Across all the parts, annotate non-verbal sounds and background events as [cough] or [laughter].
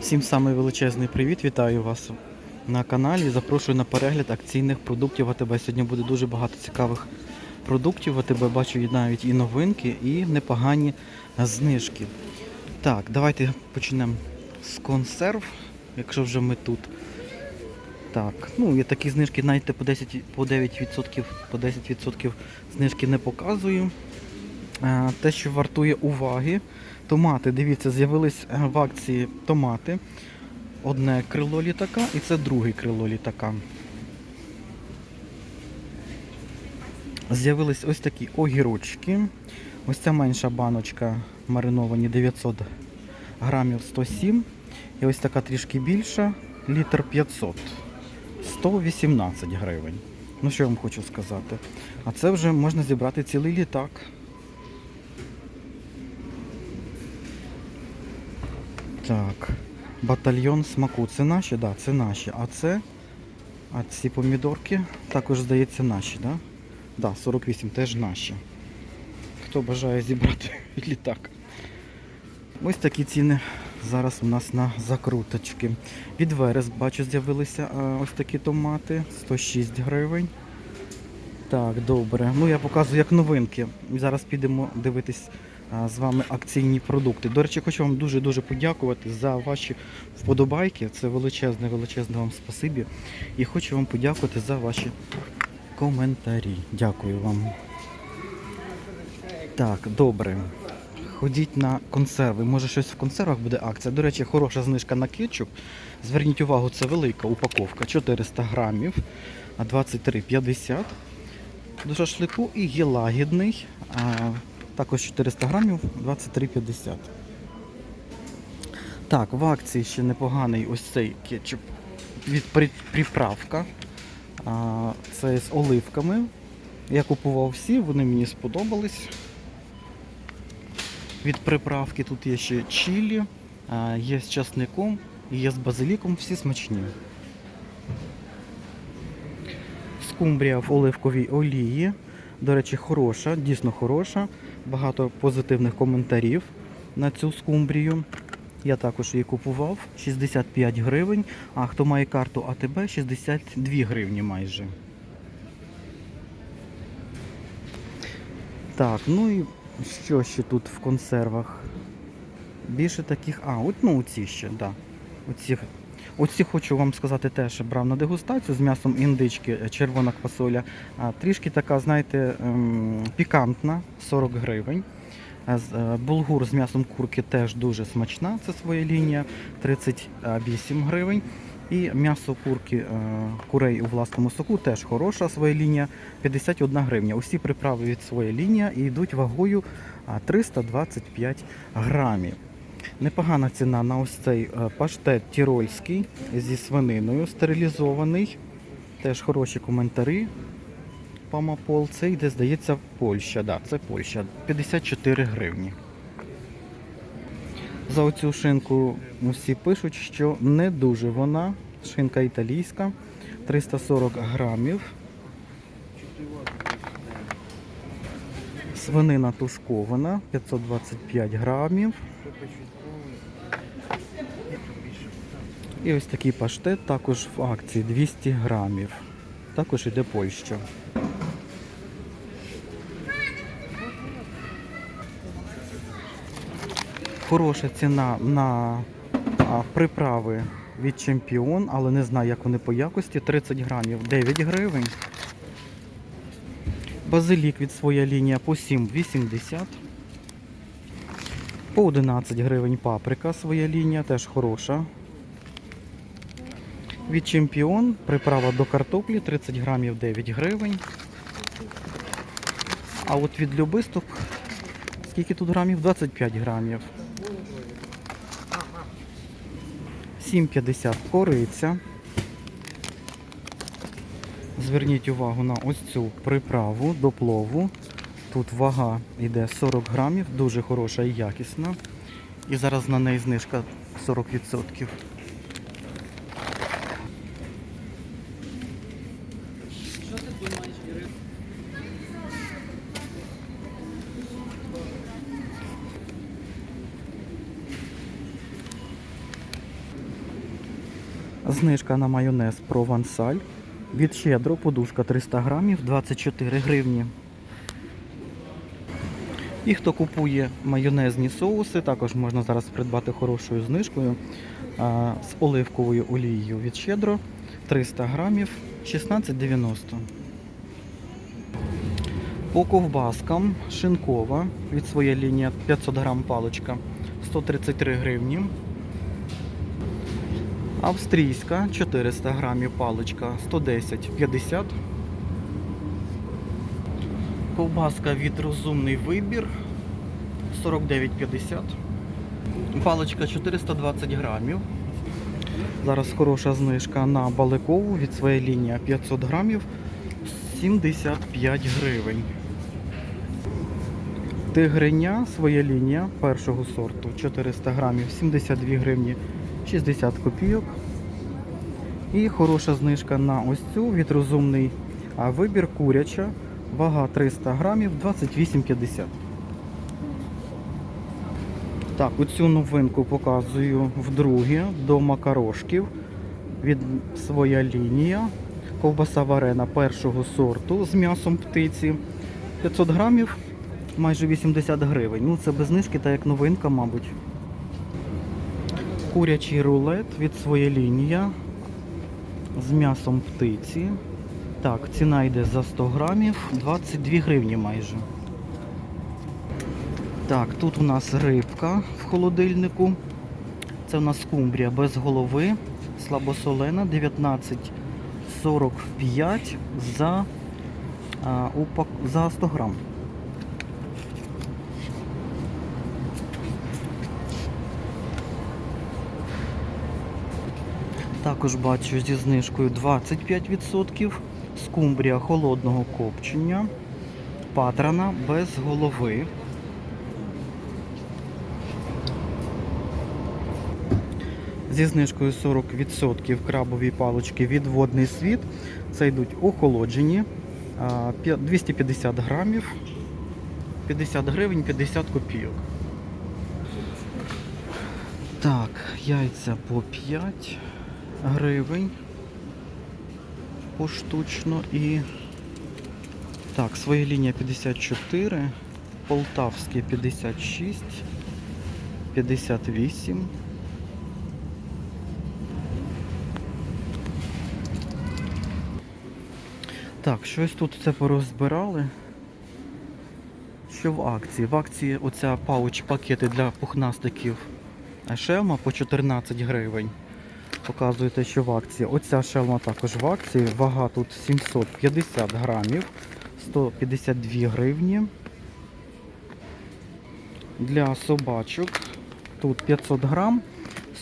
Всім самий величезний привіт, вітаю вас на каналі. Запрошую на перегляд акційних продуктів АТБ. Сьогодні буде дуже багато цікавих продуктів. АТБ бачу навіть і новинки, і непогані знижки. Так, давайте почнемо з консерв, якщо вже ми тут. Так, ну є такі знижки, навіть по 10, по 9%, по 10% знижки не показую. Е, Те, що вартує уваги, томати, дивіться, з'явились е, в акції томати. Одне крило літака і це друге крило літака. З'явились ось такі огірочки. Ось ця менша баночка мариновані 900 грамів 107. І ось така трішки більша, літр 500. 118 гривень. Ну що я вам хочу сказати? А це вже можна зібрати цілий літак. Так, батальйон смаку. Це наші, да, це наші. А це. А ці помідорки також, здається, наші, да? Да, 48 теж наші. Хто бажає зібрати [laughs] літак. Ось такі ціни зараз у нас на закруточки. Від верес, бачу, з'явилися ось такі томати. 106 гривень. Так, добре. Ну я показую як новинки. Зараз підемо дивитись з вами акційні продукти. До речі, хочу вам дуже-дуже подякувати за ваші вподобайки. Це величезне, величезне вам спасибі. І хочу вам подякувати за ваші коментарі. Дякую вам. Так, добре. Ходіть на консерви. Може щось в консервах буде акція. До речі, хороша знижка на кетчуп. Зверніть увагу, це велика упаковка 400 грамів, а 23,50 до шашлику і є лагідний. Також 400 грамів 23,50. Так, в акції ще непоганий ось цей кетчуп від приправка. Це з оливками. Я купував всі, вони мені сподобались. Від приправки тут є ще чилі, є з часником і є з базиліком, всі смачні. Скумбрія в оливковій олії. До речі, хороша, дійсно хороша. Багато позитивних коментарів на цю скумбрію. Я також її купував 65 гривень, а хто має карту АТБ 62 гривні майже. Так, ну і що ще тут в консервах? Більше таких. А, от ну оці ще, да. Оці, оці хочу вам сказати теж брав на дегустацію з м'ясом індички, е, червона квасоля. Трішки така, знаєте, ем, пікантна, 40 гривень. Е, Булгур з м'ясом курки теж дуже смачна, це своя лінія, 38 гривень. І м'ясо курки е, курей у власному соку теж хороша своя лінія, 51 гривня. Усі приправи від своя лінія і йдуть вагою 325 грамів. Непогана ціна на ось цей е, паштет тірольський зі свининою стерилізований. Теж хороші коментарі. Памапол. Це йде, здається, Польща. Да, це Польща. 54 гривні. За оцю шинку усі пишуть, що не дуже вона. Шинка італійська. 340 грамів. Свинина тушкована 525 грамів. І ось такий паштет також в акції 200 грамів. Також іде Польща. Хороша ціна на приправи від чемпіон, але не знаю, як вони по якості. 30 грамів 9 гривень. Базилік від своя лінія по 7,80. По 11 гривень паприка своя лінія, теж хороша. Від чемпіон приправа до картоплі 30 грамів 9 гривень. А от від любисток скільки тут грамів? 25 грамів. 7,50 кориця. Зверніть увагу на ось цю приправу до плову. Тут вага йде 40 грамів, дуже хороша і якісна. І зараз на неї знижка 40%. Знижка на майонез провансаль. Від щедро подушка 300 грамів 24 гривні. І хто купує майонезні соуси, також можна зараз придбати хорошою знижкою а, з оливковою олією від щедро 300 грамів 16,90. По ковбаскам шинкова від своєї лінії 500 грам паличка 133 гривні. Австрійська 400 грамів паличка 110,50. Ковбаска від розумний вибір 49,50. Паличка 420 грамів. Зараз хороша знижка на баликову від своєї лінії 500 грамів 75 гривень. Тигриня своя лінія першого сорту 400 грамів 72 гривні 60 копійок. І хороша знижка на ось цю від розумний вибір куряча. Вага 300 грамів 28,50. Так, оцю новинку показую вдруге до макарошків від своя лінія. Ковбаса варена першого сорту з м'ясом птиці. 500 грамів, майже 80 гривень. Ну це без знижки, так як новинка, мабуть. Курячий рулет від своя лінія з м'ясом птиці. Так, ціна йде за 100 грамів, 22 гривні майже. Так, тут у нас рибка в холодильнику. Це у нас скумбрія без голови, слабосолена, 19,45 за, а, упак... за 100 грам. Також бачу зі знижкою 25%. Скумбрія холодного копчення. Патрана без голови. Зі знижкою 40% крабові палочки від водний світ. Це йдуть охолоджені. 250 грамів. 50 гривень, 50 копійок. Так, яйця по 5 гривень поштучно і так, своя лінія 54, Полтавське 56, 58. Так, щось тут це порозбирали. Що в акції? В акції оця пауч пакети для пухнастиків шелма по 14 гривень. Показуєте, що в акції. Оця шелма також в акції. Вага тут 750 грамів, 152 гривні. Для собачок тут 500 грам,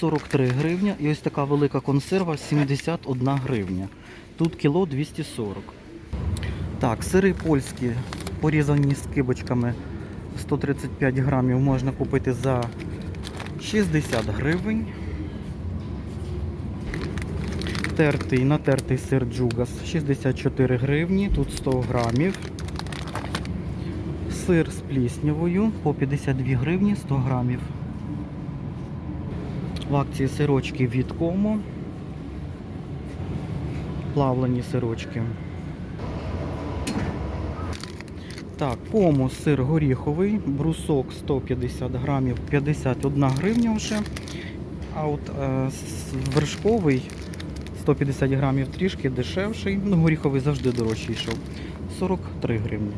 43 гривня. І ось така велика консерва 71 гривня. Тут кіло 240. Так, сири польські, порізані скибочками 135 грамів можна купити за 60 гривень. Тертий, натертий сир джугас 64 гривні, тут 100 грамів. Сир з пліснявою по 52 гривні 100 грамів. В акції сирочки від Комо. Плавлені сирочки. Так, Комо сир горіховий, брусок 150 грамів, 51 гривня вже. А от е, вершковий 150 грамів трішки дешевший. Ну, горіховий завжди дорожчий йшов. 43 гривні.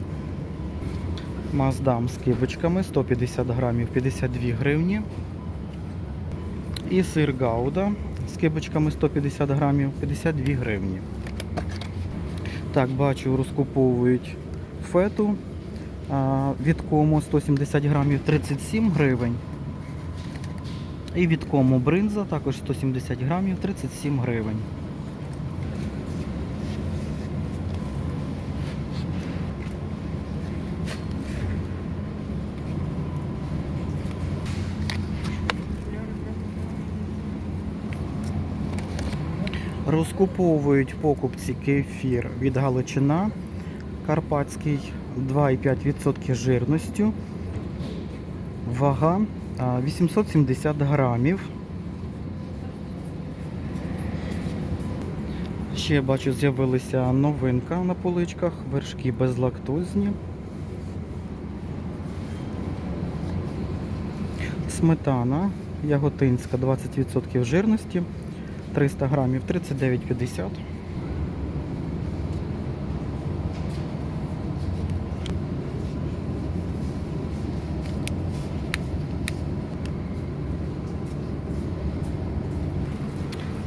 Маздам з кибочками 150 грамів 52 гривні. І сир Гауда з кибочками 150 грамів 52 гривні. Так, бачу, розкуповують фету від кому 170 грамів 37 гривень. І від кому бринза також 170 грамів 37 гривень. Розкуповують покупці кефір від Галичина Карпатський 2,5% жирністю. Вага 870 грамів. Ще бачу, з'явилася новинка на поличках, вершки безлактозні. Сметана яготинська 20% жирності, 300 грамів 39,50.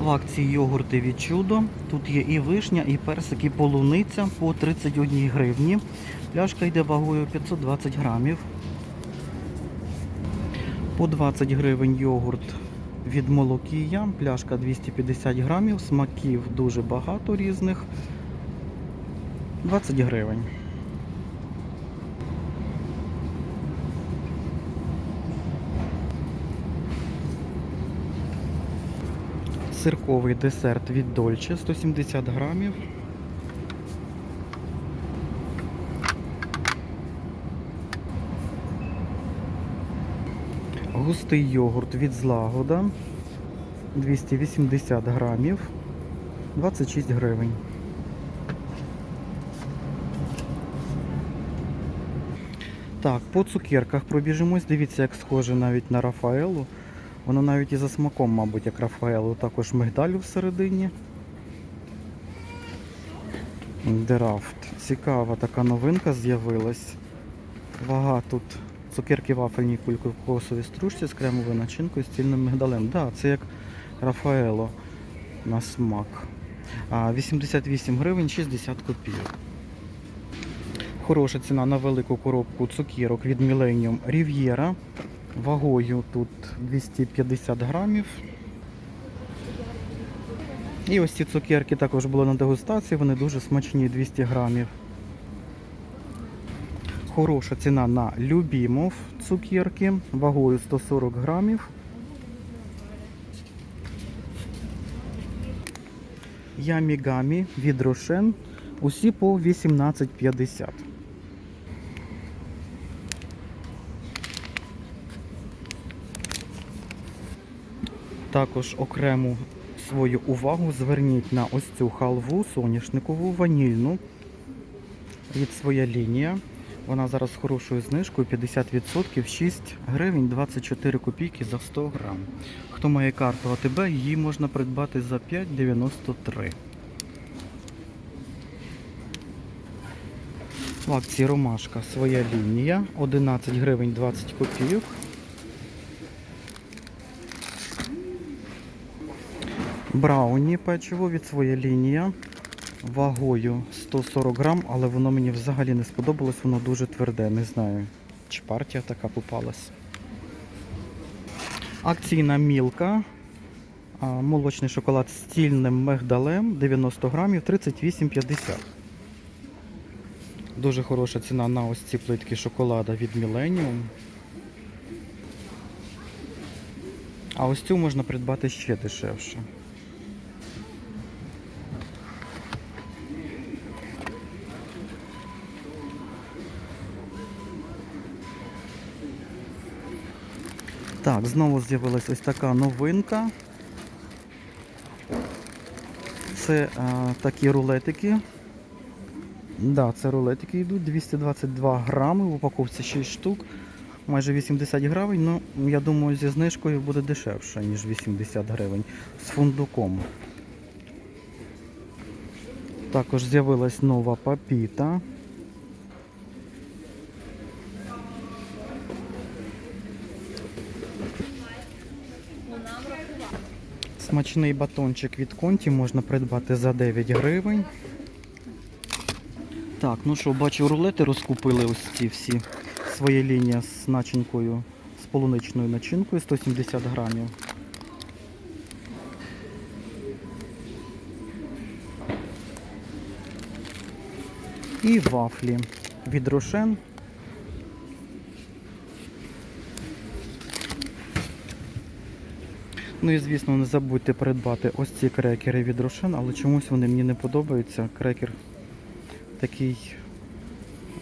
В акції йогурти від чудо. Тут є і вишня, і персик, і полуниця по 31 гривні. Пляшка йде вагою 520 грамів. По 20 гривень йогурт від молокія. Пляшка 250 грамів. Смаків дуже багато різних. 20 гривень. Сирковий десерт від Дольче 170 грамів. Густий йогурт від злагода 280 грамів 26 гривень. Так, по цукерках пробіжимось. Дивіться, як схоже навіть на Рафаелу. Воно навіть і за смаком, мабуть, як Рафаелу. Також мигдалю всередині. Дерафт. Цікава така новинка з'явилась. Вага тут цукерки вафельні кулькокосові стружці з кремовою начинкою з цільним мигдалем. Так, да, це як Рафаело на смак. 88 гривень 60 копійок. Хороша ціна на велику коробку цукерок від Millennium Riviera. Вагою тут 250 грамів. І ось ці цукерки також були на дегустації, вони дуже смачні 200 грамів. Хороша ціна на Любімов цукерки вагою 140 грамів. Ямігамі від Рошен. Усі по 18,50. Також окрему свою увагу зверніть на ось цю халву соняшникову ванільну від своя лінія. Вона зараз з хорошою знижкою 50%, 6 гривень 24 копійки за 100 грам. Хто має карту АТБ, її можна придбати за 5,93. В акції Ромашка своя лінія 11 гривень 20 копійок. Брауні печиво від своя лінія вагою 140 грам, але воно мені взагалі не сподобалось, воно дуже тверде, не знаю, чи партія така попалась. Акційна мілка. Молочний шоколад з цільним мигдалем 90 грамів 38,50. Дуже хороша ціна на ось ці плитки шоколада від Millennium. А ось цю можна придбати ще дешевше. Так, знову з'явилась ось така новинка. Це а, такі рулетики. Да, це рулетики йдуть 222 грами, в упаковці 6 штук, майже 80 гривень. Ну, я думаю, зі знижкою буде дешевше, ніж 80 гривень з фундуком. Також з'явилась нова папіта. Смачний батончик від конті можна придбати за 9 гривень. Так, ну що, бачу, рулети розкупили ось ці всі. Своє лінія з начинкою, з полуничною начинкою 170 грамів. І вафлі від Рошен. Ну і звісно, не забудьте придбати ось ці крекери від рошин, але чомусь вони мені не подобаються. Крекер такий,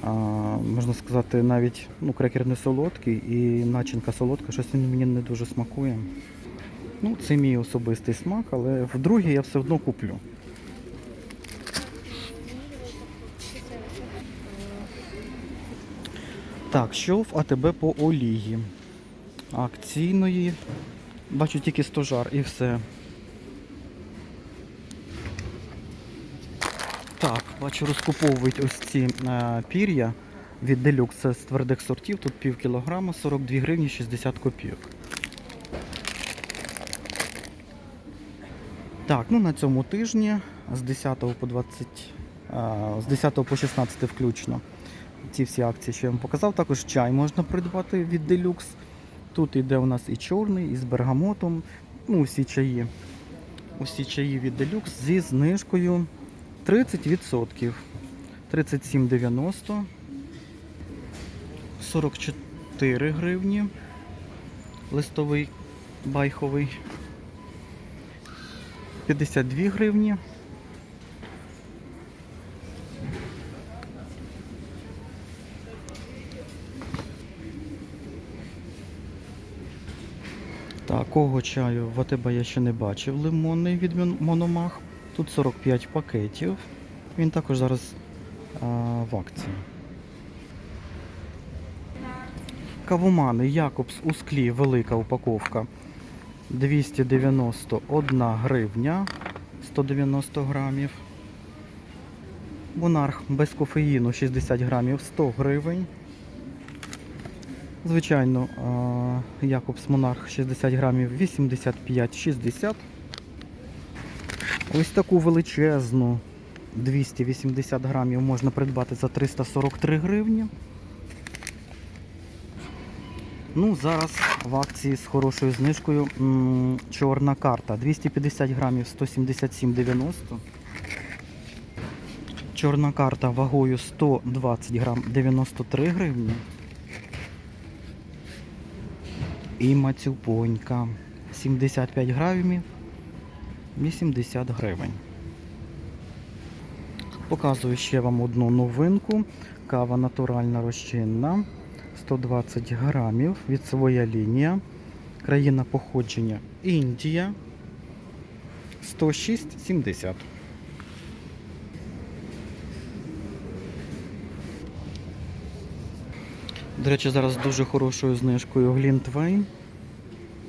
а, можна сказати, навіть ну, крекер не солодкий і начинка солодка, щось він мені не дуже смакує. Ну, Це мій особистий смак, але вдруге я все одно куплю. Так, що в АТБ по олії? Акційної. Бачу тільки стожар і все. Так, бачу, розкуповують ось ці е, пір'я від Deluxe Це з твердих сортів. Тут пів кілограма, 42 гривні 60 копійок. Так, ну на цьому тижні з 10 по 20, а, з 10 по 16 включно. Ці всі акції, що я вам показав. Також чай можна придбати від Deluxe. Тут іде у нас і чорний, і з бергамотом. Ну, усі чаї. Усі чаї від Deluxe зі знижкою 30%. 37,90. 44 гривні. Листовий байховий. 52 гривні. Такого чаю в АТБ я ще не бачив лимонний від Мономах. Тут 45 пакетів. Він також зараз а, в акції. Кавомани Якобс у склі велика упаковка 291 гривня 190 грамів. Монарх без кофеїну 60 грамів 100 гривень. Звичайно, Якобс Монарх 60 грамів 85-60. Ось таку величезну 280 грамів можна придбати за 343 гривні. Ну, зараз в акції з хорошою знижкою м, чорна карта. 250 грамів 177,90. Чорна карта вагою 120 грам 93 гривні. І мацюпонька 75 грамів 80 гривень. Показую ще вам одну новинку. Кава натуральна розчинна. 120 грамів від своя лінія. Країна походження Індія. 106,70. До речі, зараз дуже хорошою знижкою Глінтвейн.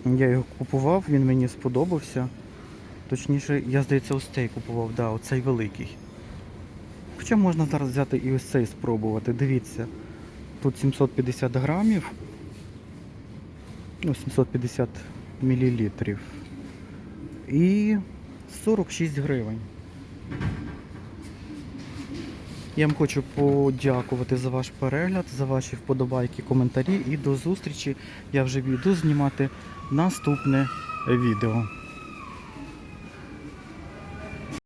Я його купував, він мені сподобався. Точніше, я, здається, ось цей купував, да, оцей великий. Хоча можна зараз взяти і ось цей спробувати. Дивіться, тут 750 грамів, ну, 750 мілілітрів. І 46 гривень. Я вам хочу подякувати за ваш перегляд, за ваші вподобайки, коментарі і до зустрічі. Я вже йду знімати наступне відео.